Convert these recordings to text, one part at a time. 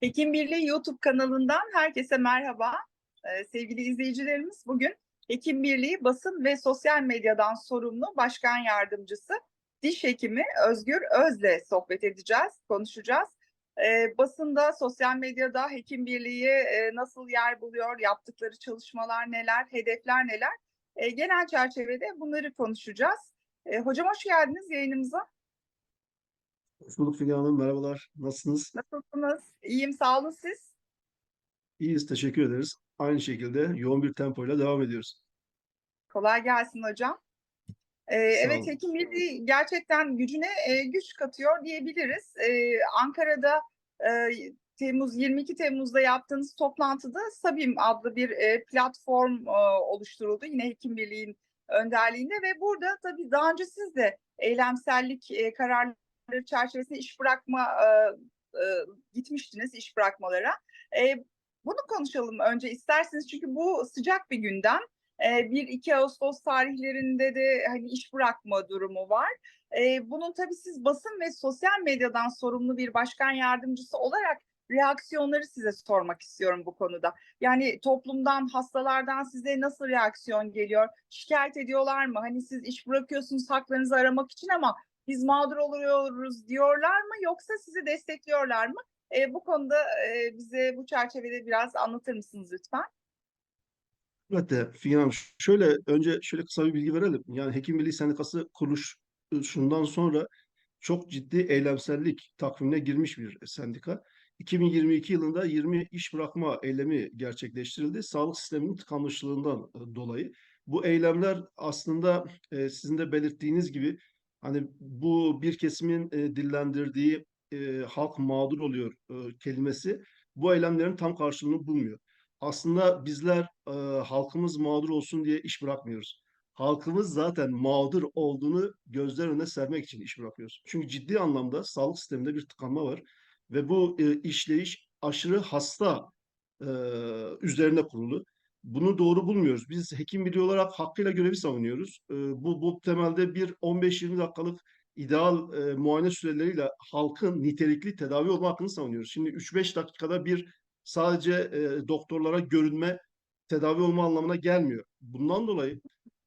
Hekim Birliği YouTube kanalından herkese merhaba. Ee, sevgili izleyicilerimiz bugün Hekim Birliği basın ve sosyal medyadan sorumlu başkan yardımcısı diş hekimi Özgür Öz'le sohbet edeceğiz, konuşacağız. Ee, basında, sosyal medyada Hekim Birliği e, nasıl yer buluyor, yaptıkları çalışmalar neler, hedefler neler? E, genel çerçevede bunları konuşacağız. E, hocam hoş geldiniz yayınımıza. Hoş bulduk Figen Hanım. Merhabalar. Nasılsınız? Nasılsınız? İyiyim, sağ olun siz. İyiyiz. Teşekkür ederiz. Aynı şekilde yoğun bir tempoyla devam ediyoruz. Kolay gelsin hocam. Ee, evet. Hekim Birliği gerçekten gücüne e, güç katıyor diyebiliriz. Ee, Ankara'da e, Temmuz 22 Temmuz'da yaptığınız toplantıda Sabim adlı bir e, platform e, oluşturuldu. Yine Hekim Birliği'nin önderliğinde ve burada tabii daha önce siz de eylemsellik e, kararları çerçevesinde iş bırakma e, e, gitmiştiniz iş bırakmalara. E, bunu konuşalım önce isterseniz çünkü bu sıcak bir gündem. 1-2 Ağustos tarihlerinde de hani iş bırakma durumu var. Ee, Bunun tabii siz basın ve sosyal medyadan sorumlu bir başkan yardımcısı olarak reaksiyonları size sormak istiyorum bu konuda. Yani toplumdan, hastalardan size nasıl reaksiyon geliyor? Şikayet ediyorlar mı? Hani siz iş bırakıyorsunuz haklarınızı aramak için ama biz mağdur oluyoruz diyorlar mı? Yoksa sizi destekliyorlar mı? Ee, bu konuda e, bize bu çerçevede biraz anlatır mısınız lütfen? Figen Hanım şöyle önce şöyle kısa bir bilgi verelim. Yani Hekim Birliği Sendikası kuruluşundan sonra çok ciddi eylemsellik takvimine girmiş bir sendika. 2022 yılında 20 iş bırakma eylemi gerçekleştirildi. Sağlık sisteminin tıkanmışlığından e, dolayı. Bu eylemler aslında e, sizin de belirttiğiniz gibi hani bu bir kesimin e, dillendirdiği e, halk mağdur oluyor e, kelimesi bu eylemlerin tam karşılığını bulmuyor. Aslında bizler e, halkımız mağdur olsun diye iş bırakmıyoruz. Halkımız zaten mağdur olduğunu gözler önüne sermek için iş bırakıyoruz. Çünkü ciddi anlamda sağlık sisteminde bir tıkanma var ve bu e, işleyiş aşırı hasta e, üzerine kurulu. Bunu doğru bulmuyoruz. Biz hekim birliği olarak hakkıyla görevi savunuyoruz. E, bu, bu temelde bir 15-20 dakikalık ideal e, muayene süreleriyle halkın nitelikli tedavi olma hakkını savunuyoruz. Şimdi 3-5 dakikada bir sadece e, doktorlara görünme, tedavi olma anlamına gelmiyor. Bundan dolayı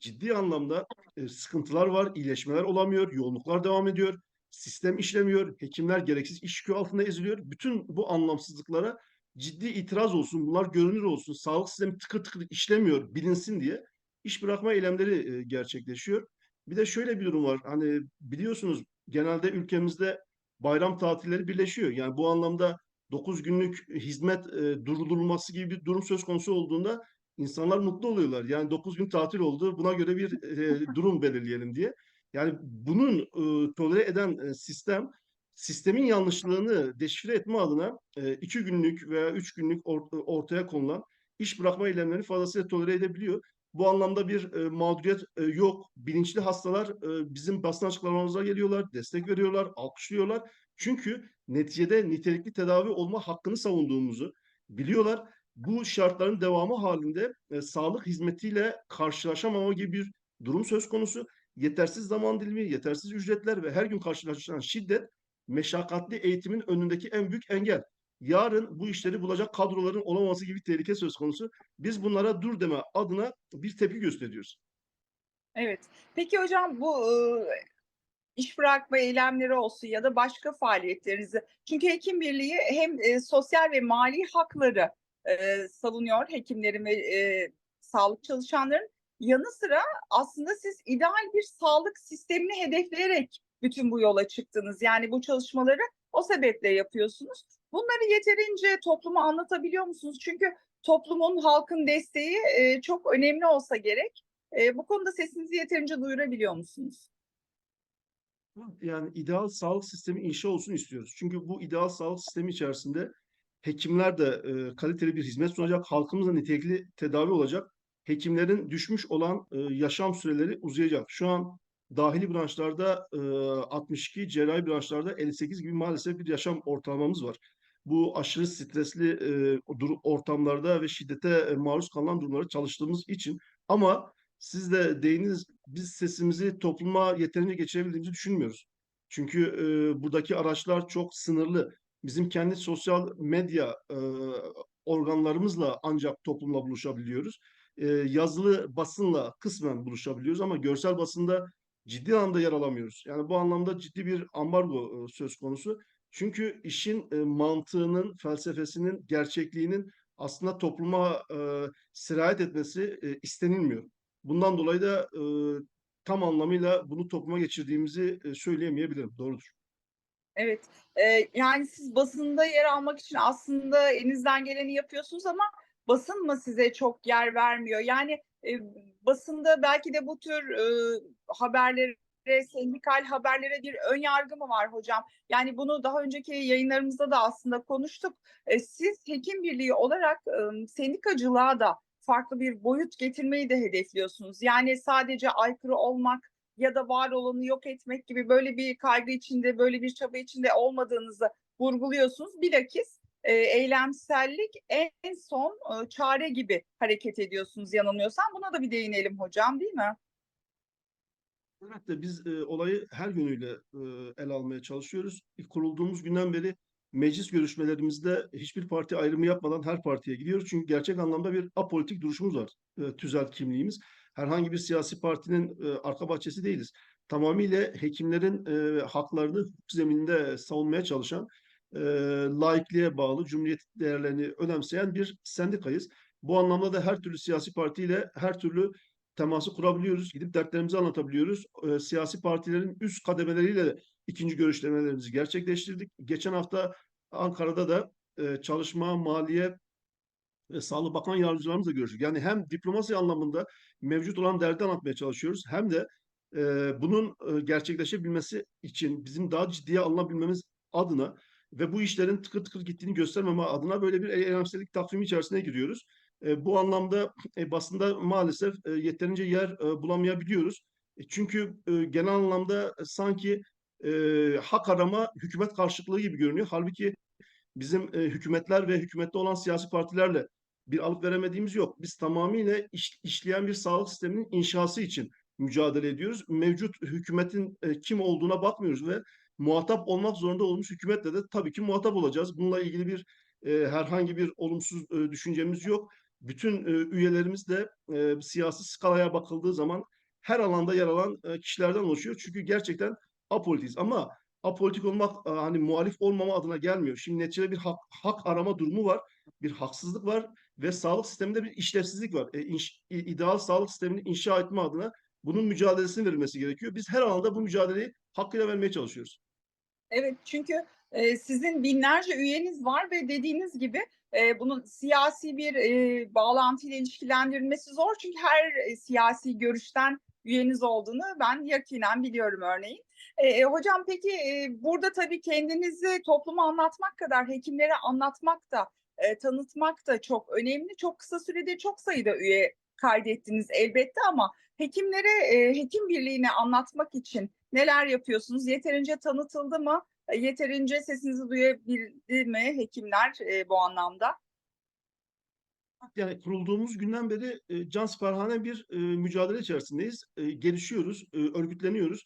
ciddi anlamda e, sıkıntılar var, iyileşmeler olamıyor, yoğunluklar devam ediyor, sistem işlemiyor, hekimler gereksiz iş yükü altında eziliyor. Bütün bu anlamsızlıklara ciddi itiraz olsun, bunlar görünür olsun, sağlık sistemi tıkır tıkır işlemiyor, bilinsin diye iş bırakma eylemleri e, gerçekleşiyor. Bir de şöyle bir durum var. Hani biliyorsunuz genelde ülkemizde bayram tatilleri birleşiyor. Yani bu anlamda 9 günlük hizmet e, durdurulması gibi bir durum söz konusu olduğunda insanlar mutlu oluyorlar. Yani 9 gün tatil oldu. Buna göre bir e, durum belirleyelim diye. Yani bunun e, tolere eden e, sistem sistemin yanlışlığını deşifre etme adına e, iki günlük veya üç günlük or- ortaya konulan iş bırakma eylemlerini fazlasıyla tolere edebiliyor. Bu anlamda bir e, mağduriyet e, yok. Bilinçli hastalar e, bizim basın açıklamamıza geliyorlar, destek veriyorlar, alkışlıyorlar. Çünkü neticede nitelikli tedavi olma hakkını savunduğumuzu biliyorlar. Bu şartların devamı halinde e, sağlık hizmetiyle karşılaşamama gibi bir durum söz konusu. Yetersiz zaman dilimi, yetersiz ücretler ve her gün karşılaşılan şiddet meşakkatli eğitimin önündeki en büyük engel. Yarın bu işleri bulacak kadroların olamaması gibi tehlike söz konusu. Biz bunlara dur deme adına bir tepki gösteriyoruz. Evet. Peki hocam bu e, iş bırakma eylemleri olsun ya da başka faaliyetlerinizi. Çünkü Hekim Birliği hem e, sosyal ve mali hakları e, savunuyor hekimlerin ve sağlık çalışanların yanı sıra aslında siz ideal bir sağlık sistemini hedefleyerek bütün bu yola çıktınız. Yani bu çalışmaları o sebeple yapıyorsunuz. Bunları yeterince topluma anlatabiliyor musunuz? Çünkü toplumun, halkın desteği e, çok önemli olsa gerek. E, bu konuda sesinizi yeterince duyurabiliyor musunuz? Yani ideal sağlık sistemi inşa olsun istiyoruz. Çünkü bu ideal sağlık sistemi içerisinde hekimler de e, kaliteli bir hizmet sunacak, halkımız da nitelikli tedavi olacak. Hekimlerin düşmüş olan e, yaşam süreleri uzayacak. Şu an dahili branşlarda e, 62, cerrahi branşlarda 58 gibi maalesef bir yaşam ortalamamız var. Bu aşırı stresli e, ortamlarda ve şiddete e, maruz kalan durumları çalıştığımız için ama siz de değiniz biz sesimizi topluma yeterince geçirebildiğimizi düşünmüyoruz. Çünkü e, buradaki araçlar çok sınırlı. bizim kendi sosyal medya e, organlarımızla ancak toplumla buluşabiliyoruz. E, yazılı basınla kısmen buluşabiliyoruz ama görsel basında ciddi anlamda yer alamıyoruz. Yani bu anlamda ciddi bir ambargo e, söz konusu. Çünkü işin e, mantığının, felsefesinin, gerçekliğinin aslında topluma e, sirayet etmesi e, istenilmiyor. Bundan dolayı da e, tam anlamıyla bunu topluma geçirdiğimizi e, söyleyemeyebilirim. Doğrudur. Evet, eee, yani siz basında yer almak için aslında elinizden geleni yapıyorsunuz ama basın mı size çok yer vermiyor? Yani, eee, basında belki de bu tür, ııı, haberlere, sendikal haberlere bir ön yargı mı var hocam? Yani bunu daha önceki yayınlarımızda da aslında konuştuk. Eee, siz hekim birliği olarak, ımm, sendikacılığa da farklı bir boyut getirmeyi de hedefliyorsunuz. Yani sadece aykırı olmak ya da var olanı yok etmek gibi böyle bir kaygı içinde, böyle bir çaba içinde olmadığınızı vurguluyorsunuz. Bilakis, eee, eylemsellik en son, ııı, çare gibi hareket ediyorsunuz yanılmıyorsam. Buna da bir değinelim hocam, değil mi? Elbette biz e, olayı her yönüyle e, ele almaya çalışıyoruz. İlk kurulduğumuz günden beri meclis görüşmelerimizde hiçbir parti ayrımı yapmadan her partiye gidiyoruz. Çünkü gerçek anlamda bir apolitik duruşumuz var. E, tüzel kimliğimiz. Herhangi bir siyasi partinin e, arka bahçesi değiliz. Tamamıyla hekimlerin e, haklarını hukuk zemininde savunmaya çalışan, e, laikliğe bağlı, cumhuriyet değerlerini önemseyen bir sendikayız. Bu anlamda da her türlü siyasi partiyle her türlü teması kurabiliyoruz. Gidip dertlerimizi anlatabiliyoruz. E, siyasi partilerin üst kademeleriyle de ikinci görüşlemelerimizi gerçekleştirdik. Geçen hafta Ankara'da da e, Çalışma, Maliye ve Sağlık Bakan Yardımcılarımızla görüştük. Yani hem diplomasi anlamında mevcut olan derdi anlatmaya çalışıyoruz hem de e, bunun e, gerçekleşebilmesi için bizim daha ciddiye alınabilmemiz adına ve bu işlerin tıkır tıkır gittiğini göstermeme adına böyle bir eylemsellik takvimi içerisine giriyoruz. E, bu anlamda e, basında maalesef e, yeterince yer e, bulamayabiliyoruz. E, çünkü e, genel anlamda e, sanki e, hak arama hükümet karşıtlığı gibi görünüyor. Halbuki bizim e, hükümetler ve hükümette olan siyasi partilerle bir alıp veremediğimiz yok. Biz tamamıyla iş, işleyen bir sağlık sisteminin inşası için mücadele ediyoruz. Mevcut hükümetin e, kim olduğuna bakmıyoruz ve muhatap olmak zorunda olmuş hükümetle de tabii ki muhatap olacağız. Bununla ilgili bir e, herhangi bir olumsuz e, düşüncemiz yok. Bütün e, üyelerimiz de e, siyasi skalaya bakıldığı zaman her alanda yer alan e, kişilerden oluşuyor. Çünkü gerçekten apolitiz ama apolitik olmak e, hani muhalif olmama adına gelmiyor. Şimdi neticede bir hak, hak arama durumu var, bir haksızlık var ve sağlık sisteminde bir işlevsizlik var. E, inş, ideal sağlık sistemini inşa etme adına bunun mücadelesini verilmesi gerekiyor. Biz her alanda bu mücadeleyi hakkıyla vermeye çalışıyoruz. Evet, çünkü, sizin binlerce üyeniz var ve dediğiniz gibi, bunun siyasi bir, eee, bağlantıyla ilişkilendirilmesi zor. Çünkü her, eee, siyasi görüşten üyeniz olduğunu ben yakinen biliyorum örneğin. Eee, hocam peki, burada tabii kendinizi topluma anlatmak kadar hekimlere anlatmak da, tanıtmak da çok önemli. Çok kısa sürede çok sayıda üye kaydettiniz elbette ama hekimlere, eee, hekim birliğini anlatmak için neler yapıyorsunuz? Yeterince tanıtıldı mı? Eee, yeterince sesinizi duyabildi mi hekimler, eee, bu anlamda? Yani kurulduğumuz günden beri e, cansiperhane bir e, mücadele içerisindeyiz. E, gelişiyoruz, e, örgütleniyoruz.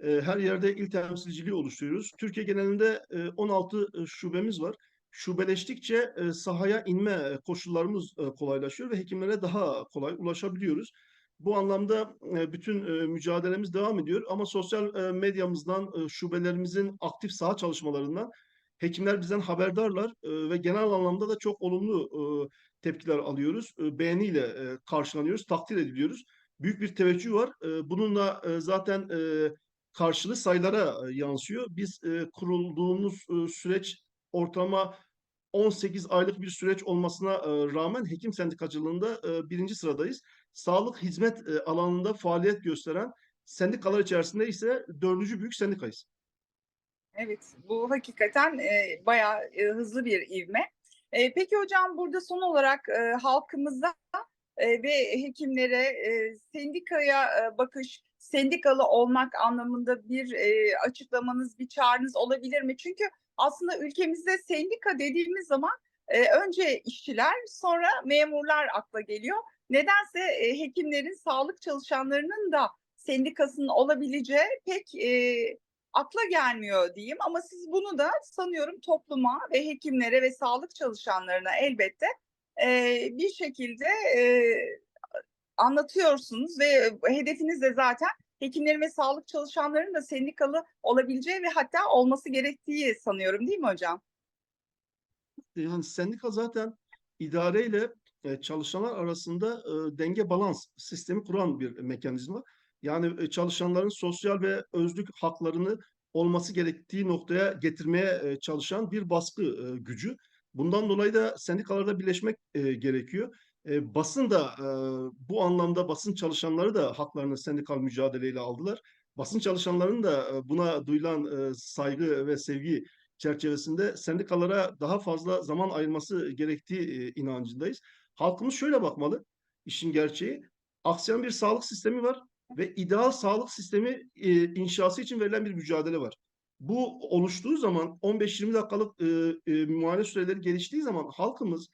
E, her yerde il temsilciliği oluşturuyoruz. Türkiye genelinde e, 16 e, şubemiz var. Şubeleştikçe e, sahaya inme koşullarımız e, kolaylaşıyor ve hekimlere daha kolay ulaşabiliyoruz. Bu anlamda e, bütün e, mücadelemiz devam ediyor ama sosyal e, medyamızdan, şubelerimizin aktif saha çalışmalarından hekimler bizden haberdarlar ve genel anlamda da çok olumlu tepkiler alıyoruz. Beğeniyle karşılanıyoruz, takdir ediliyoruz. Büyük bir teveccüh var. Bununla zaten karşılığı sayılara yansıyor. Biz kurulduğumuz süreç ortalama 18 aylık bir süreç olmasına e, rağmen hekim sendikacılığında e, birinci sıradayız. Sağlık hizmet e, alanında faaliyet gösteren sendikalar içerisinde ise dördüncü büyük sendikayız. Evet, bu hakikaten, eee, bayağı, eee, hızlı bir ivme. Eee, peki hocam burada son olarak, eee, halkımıza, eee, ve hekimlere, eee, sendikaya, eee, bakış, sendikalı olmak anlamında bir, eee, açıklamanız, bir çağrınız olabilir mi? Çünkü aslında ülkemizde sendika dediğimiz zaman, eee, önce işçiler, sonra memurlar akla geliyor. Nedense, eee, hekimlerin, sağlık çalışanlarının da sendikasının olabileceği pek, eee, akla gelmiyor diyeyim ama siz bunu da sanıyorum topluma ve hekimlere ve sağlık çalışanlarına elbette e, bir şekilde e, anlatıyorsunuz ve hedefiniz de zaten hekimlerin ve sağlık çalışanlarının da sendikalı olabileceği ve hatta olması gerektiği sanıyorum değil mi hocam? Yani sendika zaten idareyle e, çalışanlar arasında e, denge balans sistemi kuran bir mekanizma. Yani e, çalışanların sosyal ve özlük haklarını olması gerektiği noktaya getirmeye çalışan bir baskı gücü. Bundan dolayı da sendikalarda birleşmek gerekiyor. E, basın da e, bu anlamda basın çalışanları da haklarını sendikal mücadeleyle aldılar. Basın çalışanlarının da buna duyulan e, saygı ve sevgi çerçevesinde sendikalara daha fazla zaman ayırması gerektiği e, inancındayız. Halkımız şöyle bakmalı, işin gerçeği, aksayan bir sağlık sistemi var ve ideal sağlık sistemi e, inşası için verilen bir mücadele var. Bu oluştuğu zaman 15-20 dakikalık e, e, muayene süreleri geliştiği zaman halkımız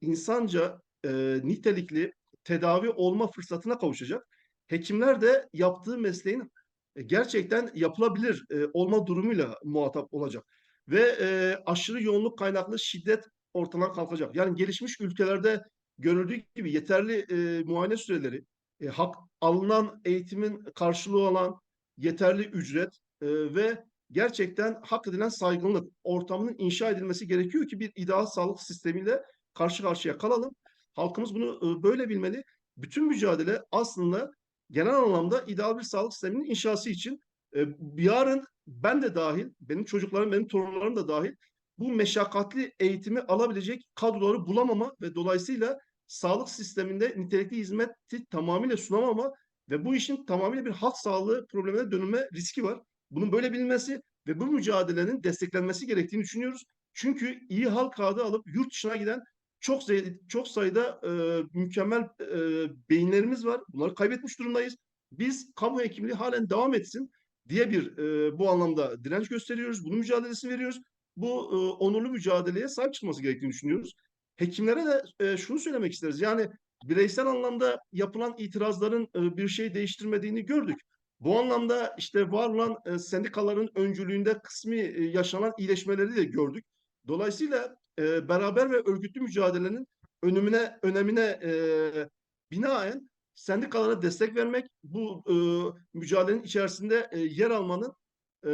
insanca e, nitelikli tedavi olma fırsatına kavuşacak. Hekimler de yaptığı mesleğin e, gerçekten yapılabilir e, olma durumuyla muhatap olacak ve e, aşırı yoğunluk kaynaklı şiddet ortadan kalkacak. Yani gelişmiş ülkelerde görüldüğü gibi yeterli e, muayene süreleri, e, hak alınan eğitimin karşılığı olan yeterli ücret e, ve gerçekten hak edilen saygınlık ortamının inşa edilmesi gerekiyor ki bir ideal sağlık sistemiyle karşı karşıya kalalım. Halkımız bunu e, böyle bilmeli. Bütün mücadele aslında genel anlamda ideal bir sağlık sisteminin inşası için e, yarın ben de dahil, benim çocuklarım, benim torunlarım da dahil bu meşakkatli eğitimi alabilecek kadroları bulamama ve dolayısıyla sağlık sisteminde nitelikli hizmeti tamamıyla sunamama ve bu işin tamamıyla bir halk sağlığı problemine dönülme riski var. Bunun böyle bilinmesi ve bu mücadelenin desteklenmesi gerektiğini düşünüyoruz. Çünkü iyi halk adı alıp yurt dışına giden çok çok sayıda e, mükemmel e, beyinlerimiz var. Bunları kaybetmiş durumdayız. Biz kamu hekimliği halen devam etsin diye bir e, bu anlamda direnç gösteriyoruz. Bunun mücadelesini veriyoruz. Bu e, onurlu mücadeleye sahip çıkması gerektiğini düşünüyoruz. Hekimlere de e, şunu söylemek isteriz. Yani bireysel anlamda yapılan itirazların e, bir şey değiştirmediğini gördük. Bu anlamda işte var olan e, sendikaların öncülüğünde kısmi e, yaşanan iyileşmeleri de gördük. Dolayısıyla e, beraber ve örgütlü mücadelenin önümüne önemine e, binaen sendikalara destek vermek, bu e, mücadelenin içerisinde e, yer almanın e,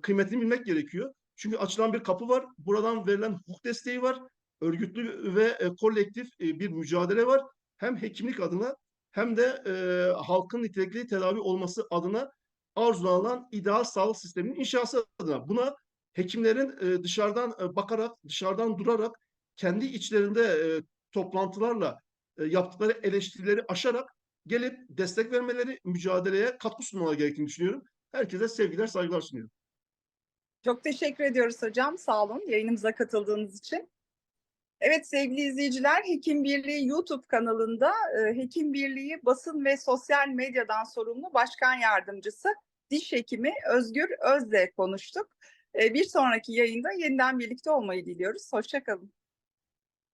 kıymetini bilmek gerekiyor. Çünkü açılan bir kapı var. Buradan verilen hukuk desteği var. Örgütlü ve e, kolektif e, bir mücadele var. Hem hekimlik adına hem de e, halkın nitelikli tedavi olması adına arzulanan ideal sağlık sisteminin inşası adına. Buna hekimlerin e, dışarıdan e, bakarak, dışarıdan durarak kendi içlerinde e, toplantılarla yaptıkları eleştirileri aşarak gelip destek vermeleri, mücadeleye katkı sunmaları gerektiğini düşünüyorum. Herkese sevgiler, saygılar sunuyorum. Çok teşekkür ediyoruz hocam. Sağ olun yayınımıza katıldığınız için. Evet sevgili izleyiciler, Hekim Birliği YouTube kanalında Hekim Birliği basın ve sosyal medyadan sorumlu başkan yardımcısı diş hekimi Özgür Öz'le konuştuk. E, bir sonraki yayında yeniden birlikte olmayı diliyoruz. Hoşçakalın.